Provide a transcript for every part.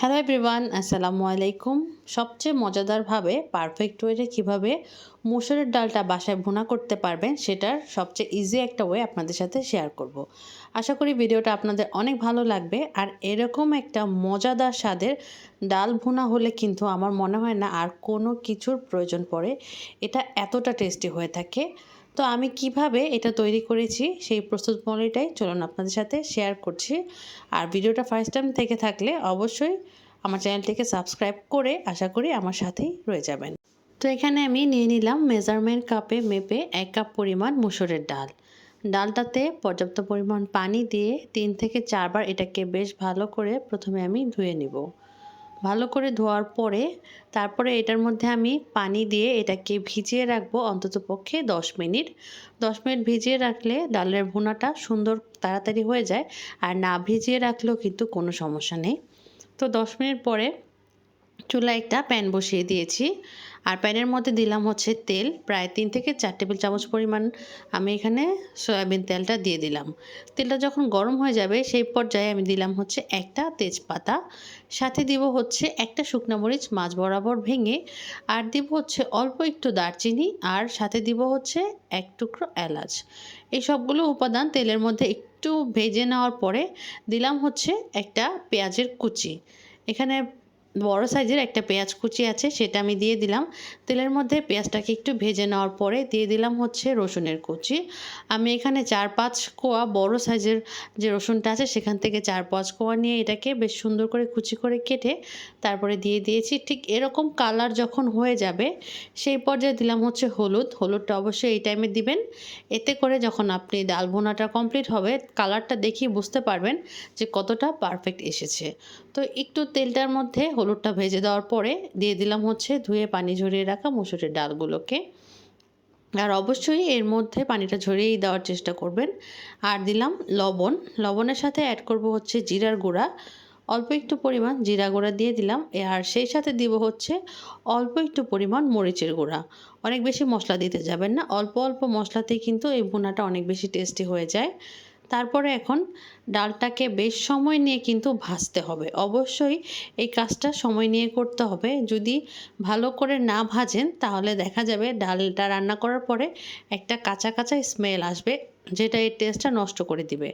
Hello everyone আসসালামু আলাইকুম সবচেয়ে মজাদারভাবে পারফেক্ট ওয়েতে কীভাবে মুসুরের ডালটা বাসায় ভুনা করতে পারবেন সেটার সবচেয়ে ইজি একটা ওয়ে আপনাদের সাথে শেয়ার করব। আশা করি ভিডিওটা আপনাদের অনেক ভালো লাগবে। আর এরকম একটা মজাদার স্বাদের ডাল ভুনা হলে কিন্তু আমার মনে হয় না আর কোনো কিছুর প্রয়োজন পড়ে। এটা এতটা টেস্টি হয়ে থাকে। তো আমি কীভাবে এটা তৈরি করেছি সেই প্রস্তুত প্রণালীটাই চলুন আপনাদের সাথে শেয়ার করছি। আর ভিডিওটা ফার্স্ট টাইম থেকে থাকলে অবশ্যই আমার চ্যানেলটিকে সাবস্ক্রাইব করে আশা করি আমার সাথেই রয়ে যাবেন। তো এখানে আমি নিয়ে নিলাম মেজারমেন্ট কাপে মেপে এক কাপ পরিমাণ মুসুরের ডাল। ডালটাতে পর্যাপ্ত পরিমাণ পানি দিয়ে তিন থেকে চারবার এটাকে বেশ ভালো করে প্রথমে আমি ধুয়ে নিব। ভালো করে ধোয়ার পরে তারপরে এটার মধ্যে আমি পানি দিয়ে এটাকে ভিজিয়ে রাখব অন্তত পক্ষে দশ মিনিট। দশ মিনিট ভিজিয়ে রাখলে ডালের ভুনাটা সুন্দর তাড়াতাড়ি হয়ে যায় আর না ভিজিয়ে রাখলেও কিন্তু কোনো সমস্যা নেই। তো দশ মিনিট পরে চুলায় একটা প্যান বসিয়ে দিয়েছি। আর প্যানের মধ্যে দিলাম হচ্ছে তেল, প্রায় তিন থেকে চার টেবিল চামচ পরিমাণ আমি এখানে সয়াবিন তেলটা দিয়ে দিলাম। তেলটা যখন গরম হয়ে যাবে, সেই পর্যায়ে আমি দিলাম হচ্ছে একটা তেজপাতা, সাথে দিব হচ্ছে একটা শুকনো মরিচ, মাছ বরাবর ভেঙে, আর দিব হচ্ছে অল্প একটু দারচিনি, আর সাথে দিব হচ্ছে এক টুকরো এলাচ। এই সবগুলো উপাদান তেলের মধ্যে একটু ভেজে নেওয়ার পরে দিলাম হচ্ছে একটা পেঁয়াজের কুচি। এখানে বড় সাইজের একটা পেঁয়াজ কুচি আছে, সেটা আমি দিয়ে দিলাম। তেলের মধ্যে পেঁয়াজটাকে একটু ভেজে নেওয়ার পরে দিয়ে দিলাম হচ্ছে রসুনের কুচি। আমি এখানে চার পাঁচ কোয়া বড় সাইজের যে রসুনটা আছে, সেখান থেকে চার পাঁচ কোয়া নিয়ে এটাকে বেশ সুন্দর করে কুচি করে কেটে তারপরে দিয়ে দিয়েছি। ঠিক এরকম কালার যখন হয়ে যাবে, সেই পর্যায়ে দিলাম হচ্ছে হলুদ। হলুদটা অবশ্যই এই টাইমে দিবেন। এতে করে যখন আপনি ডাল ভোনাটা কমপ্লিট হবে, কালারটা দেখিয়ে বুঝতে পারবেন যে কতটা পারফেক্ট এসেছে। তো একটু তেলটার মধ্যে হলুদটা ভেজে দেওয়ার পরে দিয়ে দিলাম হচ্ছে ধুয়ে পানি ঝরিয়ে রাখা মুসুরের ডালগুলোকে। আর অবশ্যই এর মধ্যে পানিটা ঝরিয়েই দেওয়ার চেষ্টা করবেন। আর দিলাম লবণ। লবণের সাথে অ্যাড করব হচ্ছে জিরার গুঁড়া। অল্প একটু পরিমাণ জিরা গুঁড়া দিয়ে দিলাম। আর সেই সাথে দিব হচ্ছে অল্প একটু পরিমাণ মরিচের গুঁড়া। অনেক বেশি মশলা দিতে যাবেন না। অল্প অল্প মশলাতেই কিন্তু এই ভুনাটা অনেক বেশি টেস্টি হয়ে যায়। তারপরে এখন ডালটাকে বেশ সময় নিয়ে কিন্তু ভাজতে হবে। অবশ্যই এই কাজটা সময় নিয়ে করতে হবে। যদি ভালো করে না ভাজেন, তাহলে দেখা যাবে ডালটা রান্না করার পরে একটা কাঁচা কাঁচা স্মেল আসবে, যেটা এর টেস্টটা নষ্ট করে দিবে।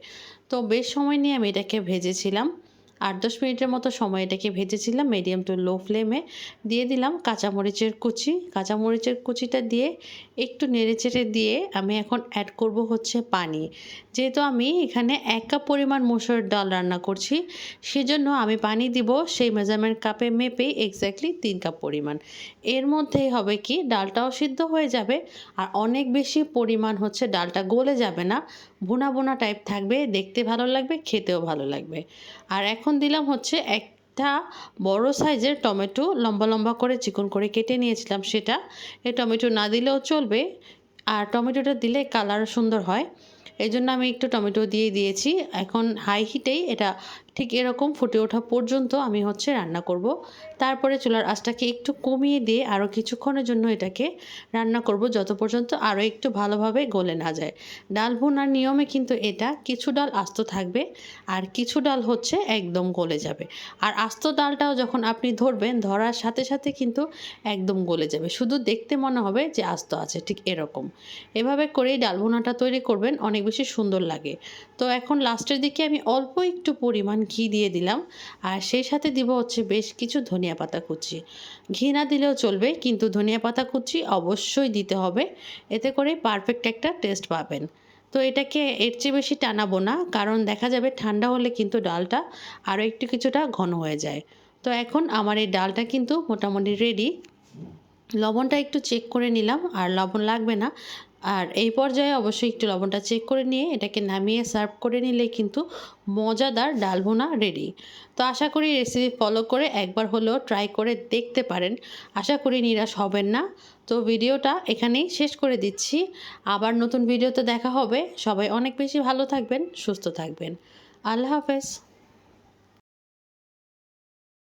তো বেশ সময় নিয়ে আমি এটাকে ভেজেছিলাম। আট দশ মিনিটের মতো সময় এটাকে ভেজেছিলাম মিডিয়াম টু লো ফ্লেমে দিয়ে দিলাম কাঁচামরিচের কুচি। কাঁচামরিচের কুচিটা দিয়ে একটু নেড়েচেড়ে দিয়ে আমি এখন অ্যাড করব হচ্ছে পানি। যেহেতু আমি এখানে এক কাপ পরিমাণ মুসুর ডাল রান্না করছি, সেজন্য আমি পানি দিব সেই মেজারমেন্ট কাপে মেপে এক্স্যাক্টলি তিন কাপ পরিমাণ। এর মধ্যেই হবে কি, ডালটাও সিদ্ধ হয়ে যাবে আর অনেক বেশি পরিমাণ হচ্ছে ডালটা গলে যাবে না। বোনা বোনা টাইপ থাকবে, দেখতে ভালো লাগবে, খেতেও ভালো লাগবে। আর এখন দিলাম হচ্ছে একটা বড় সাইজের টমেটো, লম্বা লম্বা করে চিকন করে কেটে নিয়েছিলাম সেটা। এই টমেটো না দিলেও চলবে আর টমেটোটা দিলে কালার সুন্দর হয়। এই জন্য আমি একটু টমেটো দিয়ে দিয়েছি। এখন হাই হিটেই এটা ঠিক এরকম ফুটে ওঠা পর্যন্ত আমি হচ্ছে রান্না করব। তারপরে চুলার আঁচটাকে একটু কমিয়ে দিয়ে আরও কিছুক্ষণের জন্য এটাকে রান্না করব যত পর্যন্ত আরও একটু ভালোভাবে গলে না যায়। ডাল ভুনার নিয়মে কিন্তু এটা কিছু ডাল আস্ত থাকবে আর কিছু ডাল হচ্ছে একদম গলে যাবে। আর আস্ত ডালটাও যখন আপনি ধরবেন ধরার সাথে সাথে কিন্তু একদম গলে যাবে। শুধু দেখতে মনে হবে যে আস্ত আছে ঠিক এরকম। এভাবে করেই ডাল ভুনাটা তৈরি করবেন, অনেক বেশি সুন্দর লাগে। তো এখন লাস্টের দিকে আমি অল্প একটু পরিমাণ ঘি দিয়ে দিলাম। আর সেই সাথে দিব হচ্ছে বেশ কিছু ধনিয়া পাতা কুচি। ঘি না দিলেও চলবে, কিন্তু ধনিয়া পাতা কুচি অবশ্যই দিতে হবে। এতে করে পারফেক্ট একটা টেস্ট পাবেন। তো এটাকে এর চেয়ে বেশি টানাবো না, কারণ দেখা যাবে ঠান্ডা হলে কিন্তু ডালটা আরও একটু কিছুটা ঘন হয়ে যায়। তো এখন আমার এই ডালটা কিন্তু মোটামুটি রেডি লবণটা একটু চেক করে নিলাম, আর লবণ লাগবে না আর এই পর্যায়ে অবশ্যই একটু লবণটা চেক করে নিয়ে এটাকে নামিয়ে সার্ভ করে নিলে কিন্তু মজাদার ডাল ভুনা রেডি তো আশা করি রেসিপি ফলো করে একবার হলেও ট্রাই করে দেখতে পারেন। আশা করি নিরাশ হবেন না। তো ভিডিওটা এখানেই শেষ করে দিচ্ছি। আবার নতুন ভিডিওতে দেখা হবে। সবাই অনেক বেশি ভালো থাকবেন, সুস্থ থাকবেন। আল্লাহ হাফেজ।